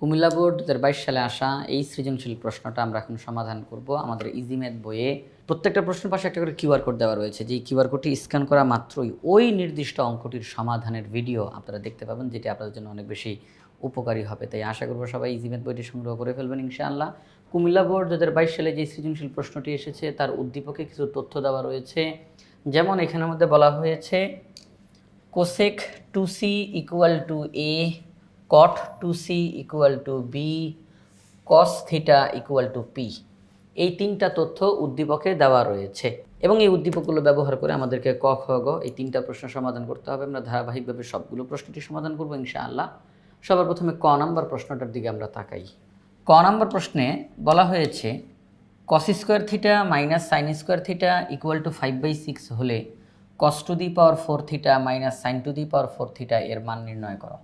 Comilla board দু হাজার বাইশ সালে আসা এই সৃজনশীল প্রশ্নটা আমরা এখন সমাধান করব। আমাদের ইজি ম্যাথ বইয়ে প্রত্যেকটা প্রশ্নের পাশে একটা করে কিউআর কোড দেওয়া রয়েছে। যেই কিউআর কোডটি স্ক্যান করা মাত্রই ওই নির্দিষ্ট অঙ্কটির সমাধানের ভিডিও আপনারা দেখতে পাবেন, যেটি আপনাদের জন্য অনেক বেশি উপকারী হবে। তাই আশা করব সবাই ইজি ম্যাথ বইটি সংগ্রহ করে ফেলবেন ইনশাআল্লাহ। কুমিল্লা বোর্ড দু হাজার বাইশ সালে যে সৃজনশীল প্রশ্নটি এসেছে, তার উদ্দীপকে কিছু তথ্য দেওয়া রয়েছে। যেমন এখানের মধ্যে বলা হয়েছে, cosec two C equal to A two C equal to B cos theta equal to P এই তিনটা তথ্য উদ্দীপকে দেওয়া রয়েছে। এবং এই উদ্দীপকগুলো ব্যবহার করে আমাদেরকে ক, খ, গ এই তিনটা প্রশ্ন সমাধান করতে হবে। আমরা ধারাবাহিকভাবে সবগুলো প্রশ্নটি সমাধান করব ইনশাআল্লাহ। সবার প্রথমে ক নাম্বার প্রশ্নটার দিকে আমরা তাকাই। ক নাম্বার প্রশ্নে বলা হয়েছে cos square theta minus sine square theta equal to five by six হলে cos to the power four theta minus sine to the power four theta এর মান নির্ণয় করো।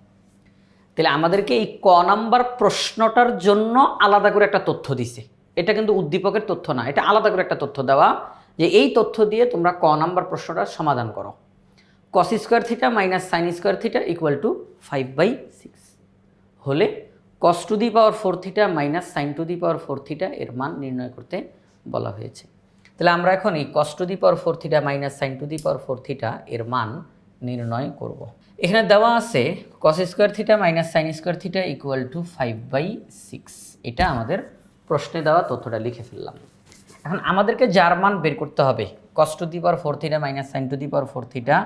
তাহলে আমাদেরকে এই ক নাম্বার প্রশ্নটার জন্য আলাদা করে একটা তথ্য দিছে। এটা কিন্তু উদ্দীপকের তথ্য না, এটা আলাদা করে একটা তথ্য দেওয়া যে এই তথ্য দিয়ে তোমরা ক নাম্বার প্রশ্নটার সমাধান করো। Cos square theta minus sine square theta equal to five by six হলে cos to the power four theta minus sine to the power four theta এর মান নির্ণয় করতে বলা হয়েছে। তাহলে আমরা এখন এই cos to the power four theta minus sine to the power four theta এর মান নির্ণয় করব। এখানে দেওয়া আছে cos square theta minus sine square theta equal to five by six এটা আমাদের প্রশ্নে দেওয়া তথ্যটা লিখে ফেললাম। এখন আমাদেরকে যার মান বের করতে হবে cos to the power four theta minus sine to the power four theta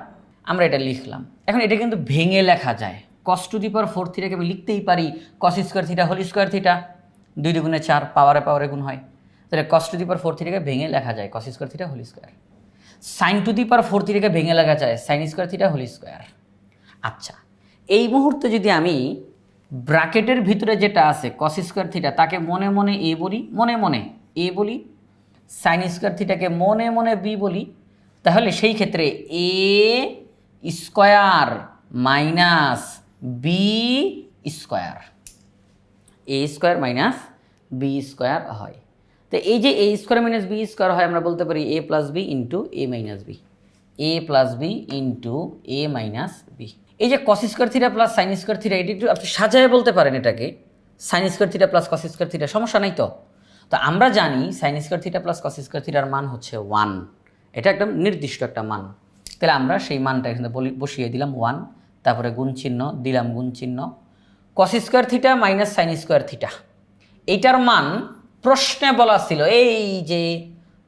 আমরা এটা লিখলাম। এখন এটা কিন্তু ভেঙে লেখা যায়। কস টু দি পাওয়ার ফোর থিটাকে আমি লিখতেই পারি cos square theta whole square theta দুই দুগুণে চার পাওয়ারে পাওয়ারে গুণ হয়। তাহলে cos to the power four থিটাকে ভেঙে লেখা যায় cos square theta whole square sine to the power four থিটাকে ভেঙে লেখা যায়, sine square theta whole square. আচ্ছা এই মুহূর্তে যদি আমি ব্র্যাকেটের ভিতরে যেটা আছে কস স্কোয়ার থিটা, তাকে মনে মনে এ বলি, মনে মনে এ বলি, সাইন স্কোয়ার থিটাকে মনে মনে বি বলি, তাহলে সেই ক্ষেত্রে A square minus B square. A square minus B square হয়। তো এই যে A square minus B square হয়, আমরা বলতে পারি A plus B into A minus B A plus B into A minus B এই যে cos square theta plus sine square theta এটি একটু আপনি সাজায় বলতে পারেন এটাকে। Sine square theta plus cos square theta সমস্যা নাই তো? তো আমরা জানি sine square theta plus cos square থিটার মান হচ্ছে ওয়ান এটা একদম নির্দিষ্ট একটা মান। তাহলে আমরা সেই মানটা এখানে বসিয়ে দিলাম ওয়ান তারপরে গুণ চিহ্ন, দিলাম গুণ চিহ্ন। Cos square theta minus sine square theta এইটার মান প্রশ্নে বলা ছিল, এই যে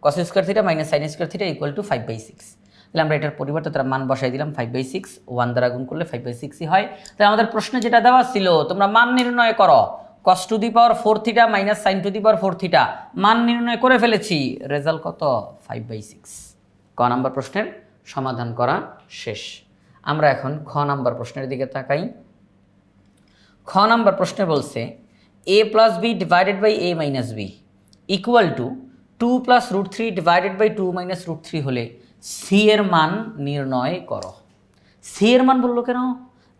cos square theta minus sine square theta equal to five by six তাহলে আমরা এটার পরিবর্তে তার মান বসাই দিলাম ফাইভ বাই সিক্স ওয়ান দ্বারা গুণ করলে ফাইভ বাই সিক্সই হয়। তাহলে আমাদের প্রশ্নে যেটা দেওয়া ছিল, তোমরা মান নির্ণয় করো। Cos to the power four theta minus sine to the power four theta মান নির্ণয় করে ফেলেছি। রেজাল্ট কত? ফাইভ বাই সিক্স ক নাম্বার প্রশ্নের সমাধান করা শেষ। আমরা এখন খ নাম্বার প্রশ্নের দিকে তাকাই। খ নাম্বার প্রশ্নে বলছে A plus B divided by A minus B equal to two plus root three divided by two minus root three হলে সি এর মান নির্ণয় করো। সি এর মান বলল কেন?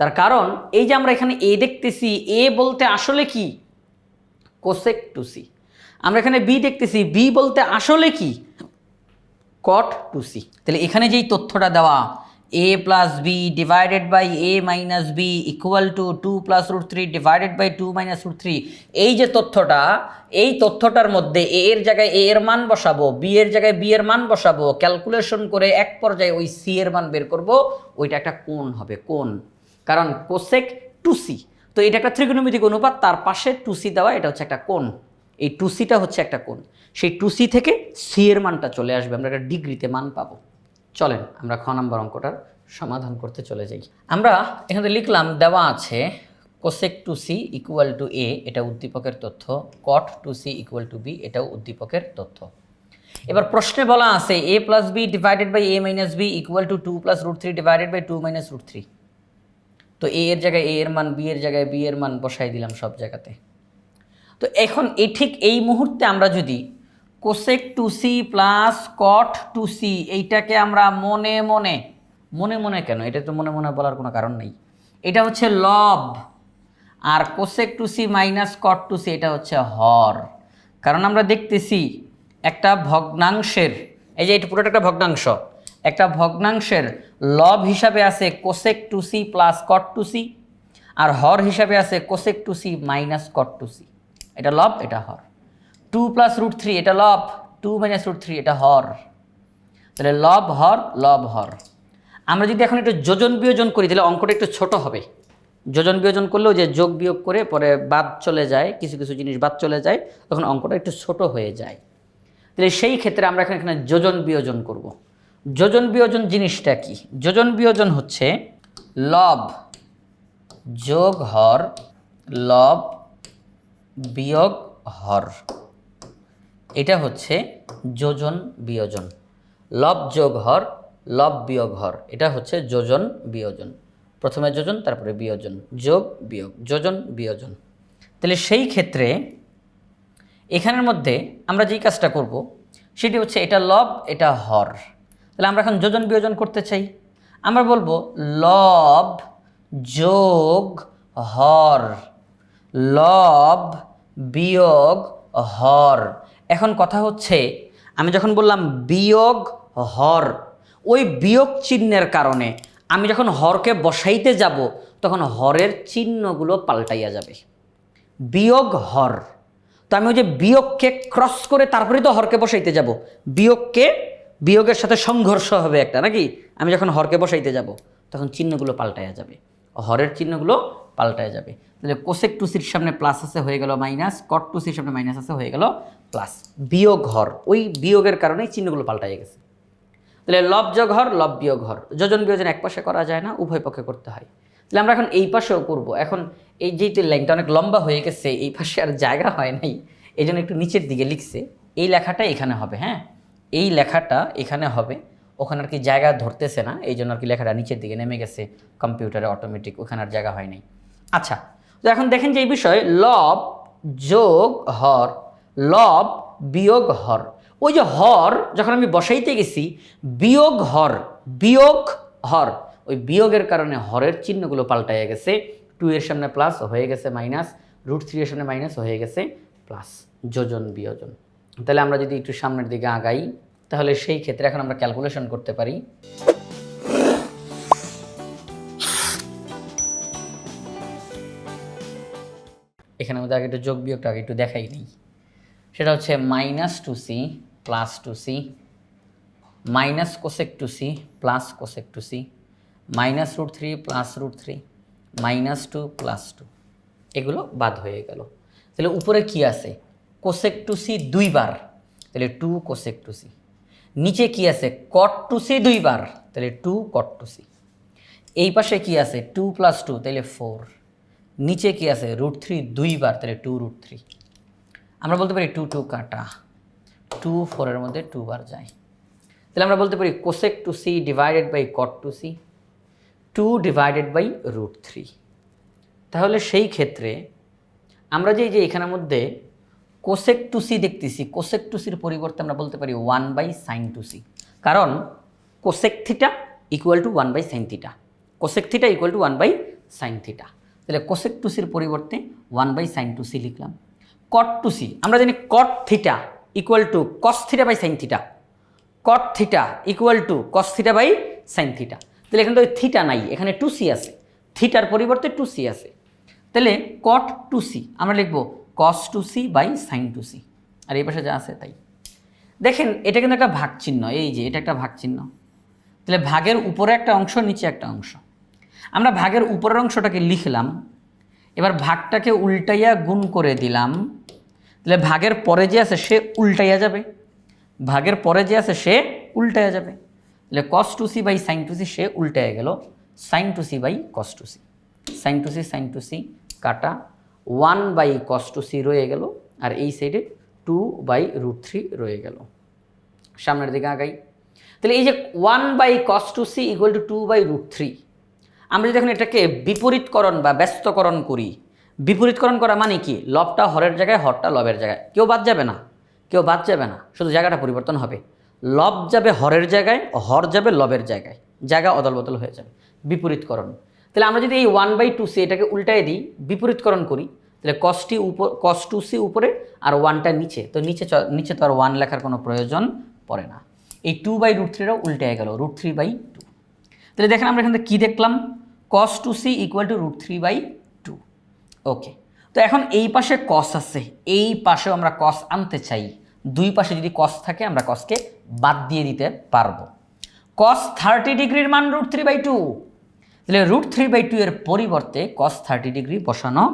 তার কারণ এই যে আমরা এখানে এ দেখতেছি এ বলতে আসলে কি? কোসেক টু সি আমরা এখানে বি দেখতেছি বি বলতে আসলে কি? কট টু সি তাহলে এখানে যেই তথ্যটা দেওয়া A plus B divided by A minus B equal to two plus root three divided by two minus root three এই যে তথ্যটা, এই তথ্যটার মধ্যে এ এর জায়গায় এ এর মান বসাবো বি এর জায়গায় বি এর মান বসাবো ক্যালকুলেশন করে এক পর্যায়ে ওই সি এর মান বের করব, ওইটা একটা কোণ হবে, কোণ। কারণ কোসেক টু সি তো এটা একটা ত্রিকোণমিতিক অনুপাত, তার পাশে টু দেওয়া, এটা হচ্ছে একটা কোণ। এই টু সিটা হচ্ছে একটা কোণ। সেই টু থেকে সি এর মানটা চলে আসবে, আমরা একটা ডিগ্রিতে মান পাবো। চলেন, আমরা খ নম্বর অঙ্কটার সমাধান করতে চলে যাই। আমরা এখানে লিখলাম দেওয়া আছে cosec two C equal to A এটা উদ্দীপকের তথ্য cot two C equal to B এটাও উদ্দীপকের তথ্য। এবার প্রশ্নে বলা আছে A plus B divided by A minus B equal to two plus root three divided by two minus root three তো এ এর জায়গায় এ এর মান বি এর জায়গায় বি এর মান বসাই দিলাম সব জায়গাতে। তো এখন এই ঠিক এই মুহূর্তে আমরা যদি cosec two C plus cot two C, এইটাকে আমরা মনে মনে মনে মনে কেন? এটা তো মনে মনে বলার কোনো কারণ নেই। এটা হচ্ছে লব, আর cosec two C minus cot two C, এটা হচ্ছে হর। কারণ আমরা দেখতেছি একটা ভগ্নাংশের, এই যে এটা পুরোটা একটা ভগ্নাংশ, একটা ভগ্নাংশের লব হিসাবে আছে cosec two C plus cot two C, আর হর হিসাবে আছে cosec two C minus cot two C. এটা লব, এটা হর। টু প্লাস রুট থ্রি এটা লব টু মাইনাস রুট থ্রি এটা হর। তাহলে লব হর লব হর। আমরা যদি এখন একটু যোজন বিয়োজন করি, তাহলে অঙ্কটা একটু ছোট হবে। যোজন বিয়োজন করলেও যে যোগ বিয়োগ করে পরে বাদ চলে যায়, কিছু কিছু জিনিস বাদ চলে যায়, তখন অঙ্কটা একটু ছোট হয়ে যায়। তাহলে সেই ক্ষেত্রে আমরা এখানে এখানে যোজন বিয়োজন করব। যোজন বিয়োজন জিনিসটা কি? যোজন বিয়োজন হচ্ছে লব যোগ হর লব বিয়োগ হর। এটা হচ্ছে যোজন বিয়োজন। লব যোগ হর, লব বিয়োগ হর। এটা হচ্ছে যোজন বিয়োজন। প্রথমে যোজন, তারপরে বিয়োজন। যোগ বিয়োগ, যোজন বিয়োজন। তাহলে সেই ক্ষেত্রে এখানের মধ্যে আমরা যেই কাজটা করব, সেটি হচ্ছে এটা লব, এটা হর। তাহলে আমরা এখন যোজন বিয়োজন করতে চাই। আমরা বলব লব যোগ হর, লব বিয়োগ হর। এখন কথা হচ্ছে, আমি যখন বললাম বিয়োগ হর, ওই বিয়োগ চিহ্নের কারণে আমি যখন হরকে বসাইতে যাব, তখন হরের চিহ্নগুলো পাল্টাইয়া যাবে। বিয়োগ হর, তো আমি ওই যে বিয়োগকে ক্রস করে তারপরেই তো হরকে বসাইতে যাব। বিয়োগকে, বিয়োগের সাথে সংঘর্ষ হবে একটা, নাকি? আমি যখন হরকে বসাইতে যাব, তখন চিহ্নগুলো পাল্টাইয়া যাবে। হরের চিহ্নগুলো পাল্টায়া যাবে। তাহলে কোসেক টুসির সামনে প্লাস আছে, হয়ে গেল মাইনাস কট টুসির সামনে মাইনাস আছে, হয়ে গেল প্লাস বিয়োগ হর, ওই বিয়োগের কারণেই চিহ্নগুলো পাল্টাইয়া গেছে। তাহলে লব হর, লব বিয়োগ হর, যোজন বিয়োজন এক পাশে করা যায় না, উভয় পক্ষে করতে হয়। তাহলে আমরা এখন এই পাশেও করব। এখন এই যেহেতু লাইনটা অনেক লম্বা হয়ে গেছে, এই পাশে আর জায়গা হয় নাই, এই জন্য একটু নিচের দিকে লিখছে। এই লেখাটা এখানে হবে হ্যাঁ? এই লেখাটা এখানে হবে, ওখানে আর কি জায়গা ধরতেছে না, এই জন্য আর কি লেখাটা নিচের দিকে নেমে গেছে কম্পিউটারে অটোমেটিক ওখানে আর জায়গা হয় নাই। আচ্ছা তো এখন দেখেন যে এই বিষয় লব যোগ হর, লব বিয়োগ হর। ওই যে হর যখন আমি বসাইতে গেছি, বিয়োগ হর বিয়োগ হর, ওই বিয়োগের কারণে হরের চিহ্নগুলো পাল্টাইয়া গেছে। টু এর সামনে প্লাস হয়ে গেছে মাইনাস রুট থ্রি এর সামনে মাইনাস হয়ে গেছে প্লাস যোজন বিয়োজন। তাহলে আমরা যদি একটু সামনের দিকে আগাই, তাহলে সেই ক্ষেত্রে এখন আমরা ক্যালকুলেশন করতে পারি। এখানে আমাদের আগে একটু যোগ বিয়োগটা আগে একটু দেখাই নেই সেটা হচ্ছে minus two C plus two C minus cosec two C plus cosec two C minus root three plus root three minus two plus two এগুলো বাদ হয়ে গেল। তাহলে উপরে কি আছে? কোসেক টু সি দুইবার। তাহলে টু কোসেক টু সি নিচে কি আছে? কট টু সি দুইবার। তাহলে টু কট টু সি এই পাশে কি আছে? টু প্লাস টু তাহলে ফোর নিচে কি আছে? রুট থ্রি দুইবার, তাহলে টু রুট থ্রি আমরা বলতে পারি টু টু কাটা। টু ফোরের মধ্যে টু বার যায় তাহলে আমরা বলতে পারি cosec two C divided by cot two C two divided by root three তাহলে সেই ক্ষেত্রে আমরা যে যে এখানের মধ্যে কোসেক টু সি দেখতেছি কোসেক টু সির পরিবর্তে আমরা বলতে পারি one by sine two C কারণ cosec theta equal to one by sine theta cosec theta equal to one by sine theta তাহলে কোসেক টু সির পরিবর্তে one by sine two C লিখলাম। কট টু সি আমরা জানি cot theta equal to cos theta by sine theta cot theta equal to cos theta by sine theta তাহলে এখানে তো theta নাই, এখানে টু সি আছে। থিটার পরিবর্তে টু সি আছে। তাহলে কট টু সি আমরা লিখব cos two C by sine two C আর এই পাশে যা আছে তাই। দেখেন, এটা কিন্তু একটা ভাগ চিহ্ন এই যে এটা একটা ভাগ চিহ্ন তাহলে ভাগের উপরে একটা অংশ, নিচে একটা অংশ। আমরা ভাগের উপরের অংশটাকে লিখলাম, এবার ভাগটাকে উল্টাইয়া গুণ করে দিলাম, তাহলে ভাগের পরে যে আছে সে উল্টাইয়া যাবে, ভাগের পরে যে আছে সে উল্টাইয়া যাবে, তাহলে cos two C by sine two C সে উল্টাইয়া গেল sine two C by cos two C sine two C sine two C কাটা one by cos two C রয়ে গেল, আর এই সাইডে টু বাই রুট থ্রি রয়ে গেল। সামনের দিকে আগাই, তাহলে এই যে one by cos two C equal to two by root three আমরা যদি এখন এটাকে বিপরীতকরণ বা ব্যস্তকরণ করি, বিপরীতকরণ করা মানে কি? লবটা হরের জায়গায়, হরটা লবের জায়গায়। কেউ বাদ যাবে না, কেউ বাদ যাবে না, শুধু জায়গাটা পরিবর্তন হবে। লব যাবে হরের জায়গায়, হর যাবে লবের জায়গায়। জায়গা অদল বদল হয়ে যাবে, বিপরীতকরণ। তাহলে আমরা যদি এই ওয়ান বাই টু সি এটাকে উল্টাই দিই, বিপরীতকরণ করি, তাহলে কসটি উপর কস টু সি উপরে আর ওয়ানটা নিচে। তো নিচে নিচে তো আর ওয়ান লেখার কোনো প্রয়োজন পড়ে না। এই টু বাই রুট থ্রিটাও উল্টে গেল রুট থ্রি বাই টু তাহলে দেখেন আমরা এখান থেকে কী দেখলাম? Cos two C equal to root three by two okay তো এখন এই পাশে কস আছে। এই পাশেও আমরা কস আনতে চাই। দুই পাশে যদি কস থাকে, আমরা কসকে বাদ দিয়ে দিতে পারব। কস থার্টি ডিগ্রির মান রুট থ্রি বাই টু তাহলে রুট থ্রি বাই টু এর পরিবর্তে কস থার্টি ডিগ্রি বসানো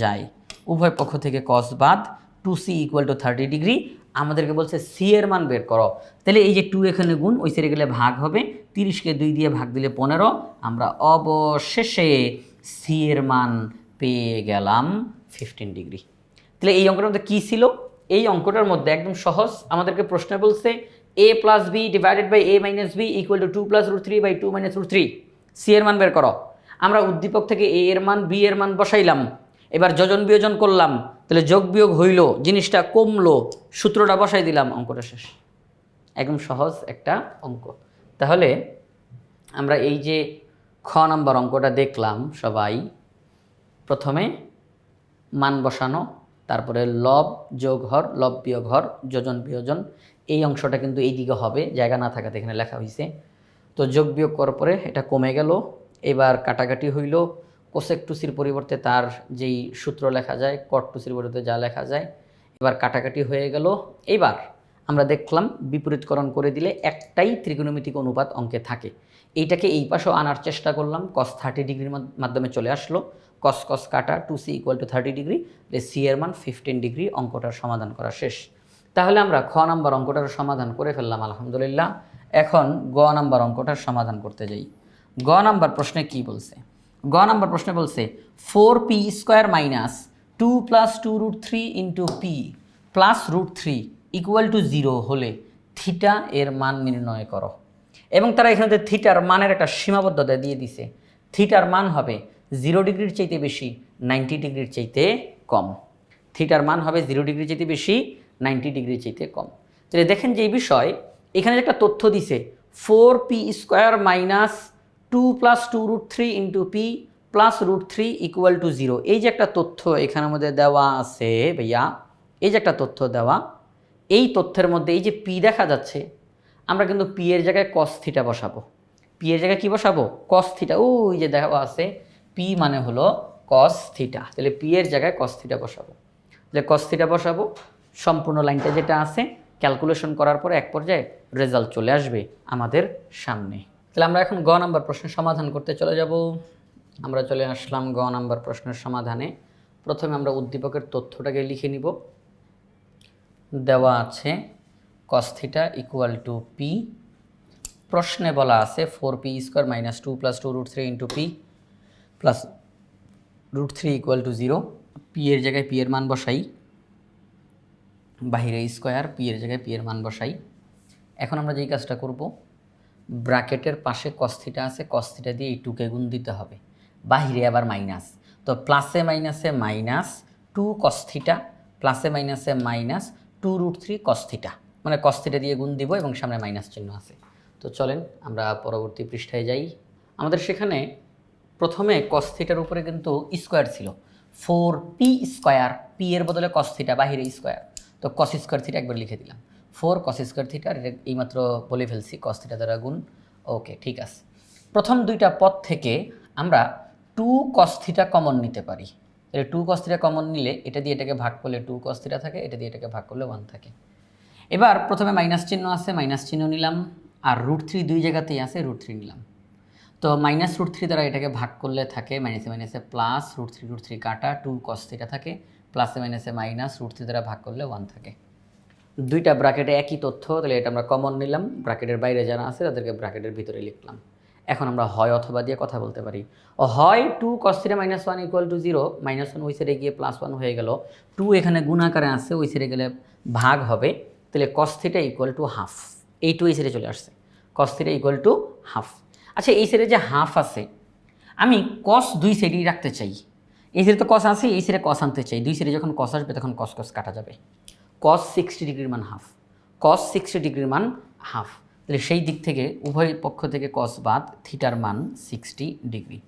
যায়। উভয় পক্ষ থেকে কস বাদ two C equal to thirty degree আমাদেরকে বলছে সি এর মান বের করো। তাহলে এই যে টু এখানে গুণ, ওই সেরে গেলে ভাগ হবে। তিরিশকে দুই দিয়ে ভাগ দিলে পনেরো। আমরা অবশেষে সি এর মান পেয়ে গেলাম ফিফটিন ডিগ্রি তাহলে এই অঙ্কটার মধ্যে কী ছিল? এই অঙ্কটার মধ্যে একদম সহজ। আমাদেরকে প্রশ্ন বলছে A plus B divided by A minus B equal to two plus root three by two minus root three C এর মান বের করো। আমরা উদ্দীপক থেকে এ এর মান বি এর মান বসাইলাম। এবার যোজন বিয়োজন করলাম। তাহলে যোগ বিয়োগ হইল, জিনিসটা কমলো, সূত্রটা বসাই দিলাম, অঙ্কটা শেষ। একদম সহজ একটা অঙ্ক। তাহলে আমরা এই যে খ নম্বর অঙ্কটা দেখলাম সবাই, প্রথমে মান বসানো, তারপরে লব যোগ হর, লব বিয়োগ হর, যোজন বিয়োজন, এই অংশটা কিন্তু এই দিকে হবে, জায়গা না থাকাতে এখানে লেখা হয়েছে তো যোগ বিয়োগ করার পরে এটা কমে গেল, এবার কাটাকাটি হইল কোসেক টুসির পরিবর্তে তার যেই সূত্র লেখা যায়, কট টুসির পরিবর্তে যা লেখা যায়, এবার কাটাকাটি হয়ে গেল। এবার আমরা দেখলাম বিপরীতকরণ করে দিলে একটাই ত্রিকোণমিতিক অনুপাত অঙ্কে থাকে। এইটাকে এই পাশেও আনার চেষ্টা করলাম কস থার্টি ডিগ্রির মাধ্যমে চলে আসলো। কস কস কাটা two C equal to thirty degree C এর মান ফিফটিন ডিগ্রি অঙ্কটার সমাধান করা শেষ। তাহলে আমরা খ নাম্বার অঙ্কটার সমাধান করে ফেললাম, আলহামদুলিল্লাহ। এখন গ নাম্বার অঙ্কটার সমাধান করতে যাই। গ নাম্বার প্রশ্নে কি বলছে? গ নাম্বার প্রশ্নে বলছে four P square minus two plus two root three into P plus root three equal to zero হলে থিটা এর মান নির্ণয় করো। এবং তারা এখানে থিটার মানের একটা সীমাবদ্ধতা দিয়ে দিছে থিটার মান হবে জিরো ডিগ্রির চাইতে বেশি নাইনটি ডিগ্রির চাইতে কম। থিটার মান হবে জিরো ডিগ্রির চাইতে বেশি নাইনটি ডিগ্রির চাইতে কম। তাহলে দেখেন যে এই বিষয়, এখানে একটা তথ্য দিছে four P square minus two plus two root three into P plus root three equal to zero এই যে একটা তথ্য এখানের মধ্যে দেওয়া আছে ভাইয়া, এই যে একটা তথ্য দেওয়া, এই তথ্যের মধ্যে এই যে পি দেখা যাচ্ছে, আমরা কিন্তু পি এর জায়গায় কস থিটা বসাবো। পি এর জায়গায় কী বসাবো? কস থিটা ওই যে দেওয়া আছে পি মানে হলো কস থিটা তাহলে পি এর জায়গায় কস থিটা বসাবো। তাহলে কস থিটা বসাবো, সম্পূর্ণ লাইনটা যেটা আছে ক্যালকুলেশন করার পরে এক পর্যায়ে রেজাল্ট চলে আসবে আমাদের সামনে। তাহলে আমরা এখন গ নাম্বার প্রশ্নের সমাধান করতে চলে যাব। আমরা চলে আসলাম গ নাম্বার প্রশ্নের সমাধানে। প্রথমে আমরা উদ্দীপকের তথ্যটাকে লিখে নিব। দেওয়া আছে কস্থিটা ইকুয়াল টু পি প্রশ্নে বলা আছে four p square minus two plus two root three into p plus root three equal to zero p এর জায়গায় পি এর মান বসাই। বাহিরে স্কোয়ার পি এর জায়গায় পি এর মান বসাই। এখন আমরা যেই কাজটা করব ব্র্যাকেটের পাশে কস্থিটা আছে কস্থিটা দিয়ে এই টুকে গুণ দিতে হবে। বাহিরে আবার মাইনাস তো প্লাসে মাইনাসে মাইনাস টু কস্থিটা প্লাসে মাইনাসে minus two root three cos theta মানে কস্থিটা দিয়ে গুণ দিব এবং সামনে মাইনাস চিহ্ন আছে। তো চলেন আমরা পরবর্তী পৃষ্ঠায় যাই। আমাদের সেখানে প্রথমে কস্থিটার উপরে কিন্তু স্কোয়ার ছিল। ফোর পি স্কোয়ার পি এর বদলে কস্থিটা বাহিরে স্কোয়ার তো কস স্কোয়ার থিটা একবার লিখে দিলাম। ফোর কস স্কোয়ার থিটা এটা এইমাত্র বলে ফেলছি কস থিটা দ্বারা গুণ। ওকে ঠিক আছে। প্রথম দুইটা পদ থেকে আমরা টু কস থিটা কমন নিতে পারি। তাহলে টু কস থিটা কমন নিলে এটা দিয়ে এটাকে ভাগ করলে টু কস থিটা থাকে, এটা দিয়ে এটাকে ভাগ করলে ওয়ান থাকে। এবার প্রথমে মাইনাস চিহ্ন আছে মাইনাস চিহ্ন নিলাম, আর রুট থ্রি দুই জায়গাতেই আছে রুট থ্রি নিলাম। তো মাইনাস রুট থ্রি দ্বারা এটাকে ভাগ করলে থাকে মাইনাসে মাইনাসে plus root three root three কাটা টু কস থ্রিটা থাকে প্লাসে মাইনাসে মাইনাস রুট থ্রি দ্বারা ভাগ করলে ওয়ান থাকে। দুইটা ব্র্যাকেটে একই তথ্য, তাহলে এটা আমরা কমন নিলাম। ব্র্যাকেটের বাইরে যারা আছে, তাদেরকে ব্র্যাকেটের ভিতরে লিখলাম। এখন আমরা হয় অথবা দিয়ে কথা বলতে পারি। ও হয় two cos minus one equal to zero minus one ওই সাইডে গিয়ে প্লাস ওয়ান হয়ে গেল। টু এখানে গুণাকারে আছে, ওই সাইডে গেলে ভাগ হবে। তাহলে কস ইকুয়াল টু হাফ এই টু এই সাইডে চলে আসছে। কস ইকুয়াল টু হাফ আচ্ছা এই সাইডে যে হাফ আছে, আমি কস দুই সাইডেই রাখতে চাই। এই সাইডে তো কস আছে, এই সাইডে কস আনতে চাই। দুই সাইডে যখন কস আসবে, তখন কস কস কাটা যাবে। কস সিক্সটি ডিগ্রির মান হাফ কস সিক্সটি ডিগ্রির মান হাফ তাহলে সেই দিক থেকে, উভয় পক্ষ থেকে কস বাদ থিটার মান সিক্সটি ডিগ্রি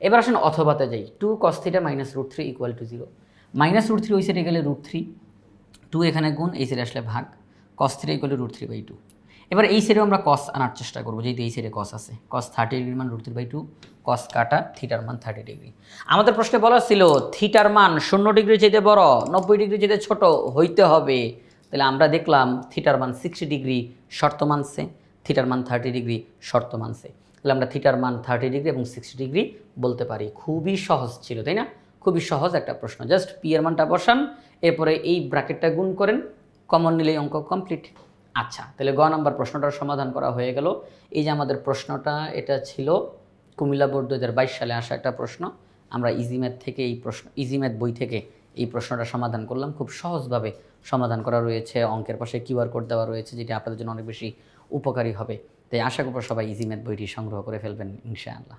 এবার আসেন অথবাতে যাই। Two cos theta minus root three equal to zero minus root three ওই সাইডে গেলে রুট থ্রি টু এখানে গুণ, এই সাইডে আসলে ভাগ। Cos three equal to root three by two এবার এই সাইডেও আমরা কস আনার চেষ্টা করব, যেহেতু এই সাইডে কস আছে। কস থার্টি ডিগ্রি মান root three by two cos কাটা থিটার মান থার্টি ডিগ্রি আমাদের প্রশ্নে বলা ছিল থিটার মান শূন্য ডিগ্রি যেতে বড়, নব্বই ডিগ্রি যেতে ছোট হইতে হবে। তাহলে আমরা দেখলাম থিটার মান সিক্সটি ডিগ্রি শর্ত মানছে থিটার মান থার্টি ডিগ্রি শর্ত মানছে। তাহলে আমরা থিটার মান থার্টি ডিগ্রি এবং সিক্সটি ডিগ্রি বলতে পারি। খুবই সহজ ছিল, তাই না? খুবই সহজ একটা প্রশ্ন। জাস্ট পি এর মানটা বসান, এরপরে এই ব্র্যাকেটটা গুণ করেন কমন নিলেই অঙ্ক কমপ্লিট আচ্ছা তাহলে গ নাম্বার প্রশ্নটার সমাধান করা হয়ে গেল। এই যে আমাদের প্রশ্নটা, এটা ছিল কুমিল্লা বোর্ড দু হাজার বাইশ সালে আসা একটা প্রশ্ন। আমরা ইজি ম্যাথ থেকে এই প্রশ্ন ইজি ম্যাথ বই থেকে এই প্রশ্নটা সমাধান করলাম। খুব সহজভাবে সমাধান করা রয়েছে। অঙ্কের পাশে কিউআর কোড দেওয়া রয়েছে, যেটি আপনাদের জন্য অনেক বেশি উপকারী হবে। তাই আশা করব সবাই ইজি ম্যাথ বইটি সংগ্রহ করে ফেলবেন, ইনশাআল্লাহ।